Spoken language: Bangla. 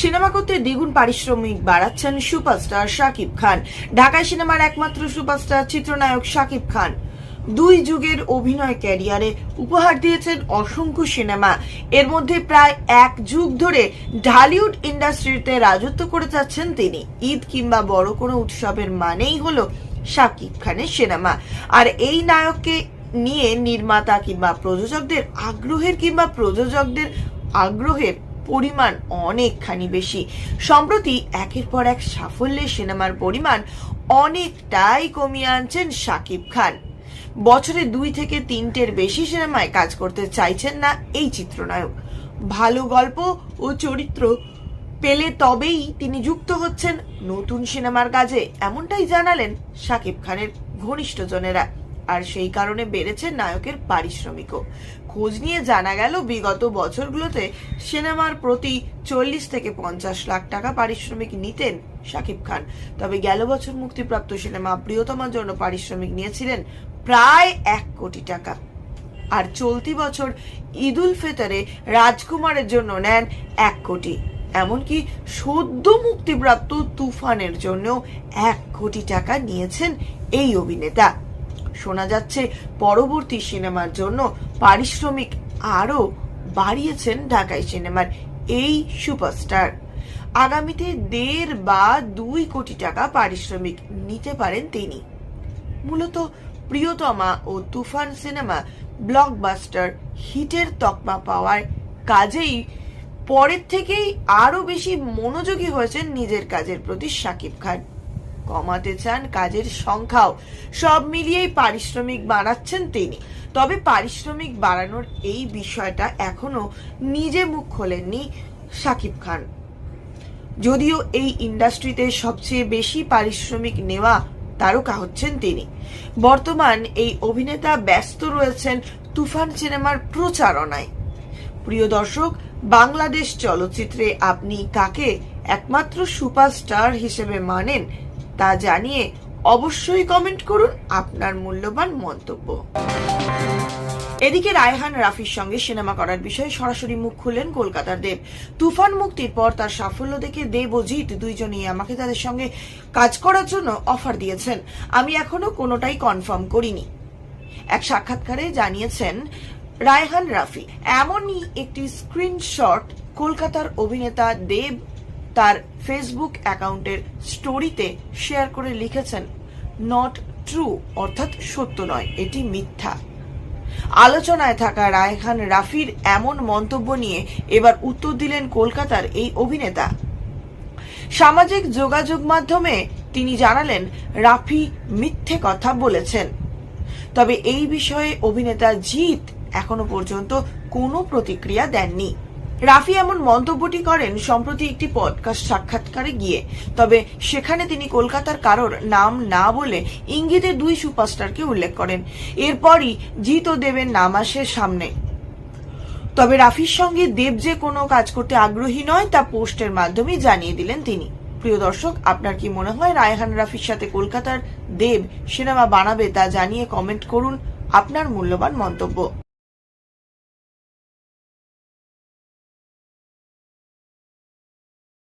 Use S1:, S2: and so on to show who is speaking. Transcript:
S1: সিনেমা করতে দ্বিগুণ পারিশ্রমিক বাড়াচ্ছেন সুপারস্টার শাকিব খান। ঢাকায় সিনেমার একমাত্র সুপারস্টার চিত্রনায়ক শাকিব খান। দুই যুগের অভিনয় ক্যারিয়ারে উপহার দিয়েছেন অসংখ্য সিনেমা। এর মধ্যে প্রায় এক যুগ ধরে ঢালিউড ইন্ডাস্ট্রিতে রাজত্ব করে যাচ্ছেন তিনি। ঈদ কিংবা বড় কোনো উৎসবের মানেই হলো শাকিব খানের সিনেমা। আর এই নায়ককে নিয়ে নির্মাতা কিংবা প্রযোজকদের আগ্রহের কিংবা প্রযোজকদের আগ্রহের পরিমাণ অনেকখানি বেশি। সম্প্রতি একের পর এক সাফল্যের সিনেমার পরিমাণ অনেকটাই কমিয়ে আনছেন শাকিব খান। বছরে দুই থেকে তিনটের বেশি সিনেমায় কাজ করতে চাইছেন না এই চিত্রনায়ক। ভালো গল্প ও চরিত্র পেলে তবেই তিনি যুক্ত হচ্ছেন নতুন সিনেমার কাজে, এমনটাই জানালেন শাকিব খানের ঘনিষ্ঠজনেরা। আর সেই কারণে বেড়েছে নায়কের পারিশ্রমিকও। খোঁজ নিয়ে জানা গেল, বিগত বছরগুলোতে সিনেমার প্রতি চল্লিশ থেকে পঞ্চাশ লাখ টাকা পারিশ্রমিক নিতেন শাকিব খান। তবে গেল বছর মুক্তিপ্রাপ্ত সিনেমা প্রিয়তমার জন্য পারিশ্রমিক নিয়েছিলেন প্রায় এক কোটি টাকা। আর চলতি বছর ঈদুল ফিতরে রাজকুমারের জন্য নেন এক কোটি। এমনকি সদ্য মুক্তিপ্রাপ্ত তুফানের জন্য এক কোটি টাকা নিয়েছেন এই অভিনেতা। শোনা যাচ্ছে, পরবর্তী সিনেমার জন্য পারিশ্রমিক আরও বাড়িয়েছেন ঢাকাই সিনেমার এই সুপারস্টার। আগামীতে দেড় বা দুই কোটি টাকা পারিশ্রমিক নিতে পারেন তিনি। মূলত প্রিয়তমা ও তুফান সিনেমা ব্লকবাস্টার হিটের তকমা পাওয়ার কাজেই পরের থেকেই আরও বেশি মনোযোগী হয়েছেন নিজের কাজের প্রতি শাকিব খান। কমাতে চান কাজের সংখ্যাও। সব মিলিয়েই পারিশ্রমিক বাড়াচ্ছেন তিনি। তবে পারিশ্রমিক বাড়ানোর এই বিষয়টা এখনও নিজে মুখ খোলেননি শাকিব খান। যদিও এই ইন্ডাস্ট্রিতে সবচেয়ে বেশি পারিশ্রমিক নেওয়া তারকা হচ্ছেন তিনি। বর্তমান এই অভিনেতা ব্যস্ত রয়েছেন তুফান সিনেমার প্রচারণায়। প্রিয় দর্শক, বাংলাদেশ চলচ্চিত্রে আপনি কাকে একমাত্র সুপারস্টার হিসেবে মানেন তা জানিয়ে অবশ্যই কমেন্ট করুন আপনার মূল্যবান মন্তব্য। এদিকে রায়হান রাফির সঙ্গে সিনেমা করার বিষয়ে সরাসরি মুখ খুললেন কলকাতার দেব। তুফান মুক্তির পর তার সাফল্য দেখে দেব ও জিৎ দুইজনই আমাকে তাদের সঙ্গে কাজ করার জন্য অফার দিয়েছেন। আমি এখনও কোনোটাই কনফার্ম করিনি। এক সাক্ষাৎকারে জানিয়েছেন রায়হান রাফি, এমনই একটি স্ক্রিনশট কলকাতার অভিনেতা দেব তার ফেসবুক অ্যাকাউন্টের স্টোরিতে শেয়ার করে লিখেছেন নট ট্রু অর্থাৎ সত্য নয়, এটি মিথ্যা। আলোচনায় থাকা রায়হান রাফির এমন মন্তব্য নিয়ে এবার উত্তর দিলেন কলকাতার এই অভিনেতা। সামাজিক যোগাযোগ মাধ্যমে তিনি জানালেন, রাফি মিথ্যে কথা বলেছেন। তবে এই বিষয়ে অভিনেতা জিৎ এখনও পর্যন্ত কোনো প্রতিক্রিয়া দেননি। রাফি এমন মন্তব্যটি করেন সম্প্রতি একটি পডকাস্ট সাক্ষাৎকারে গিয়ে। তবে সেখানে তিনি কলকাতার কারোর নাম না বলে ইঙ্গিতে দুই সুপারস্টারকে উল্লেখ করেন। এরপরই জিত ও দেবের নাম আসে সামনে। তবে রাফির সঙ্গে দেব যে কোনো কাজ করতে আগ্রহী নয়, তা পোস্টের মাধ্যমে জানিয়ে দিলেন তিনি। প্রিয় দর্শক, আপনার কি মনে হয় রায়হান রাফির সাথে কলকাতার দেব সিনেমা বানাবে তা জানিয়ে কমেন্ট করুন আপনার মূল্যবান মন্তব্য।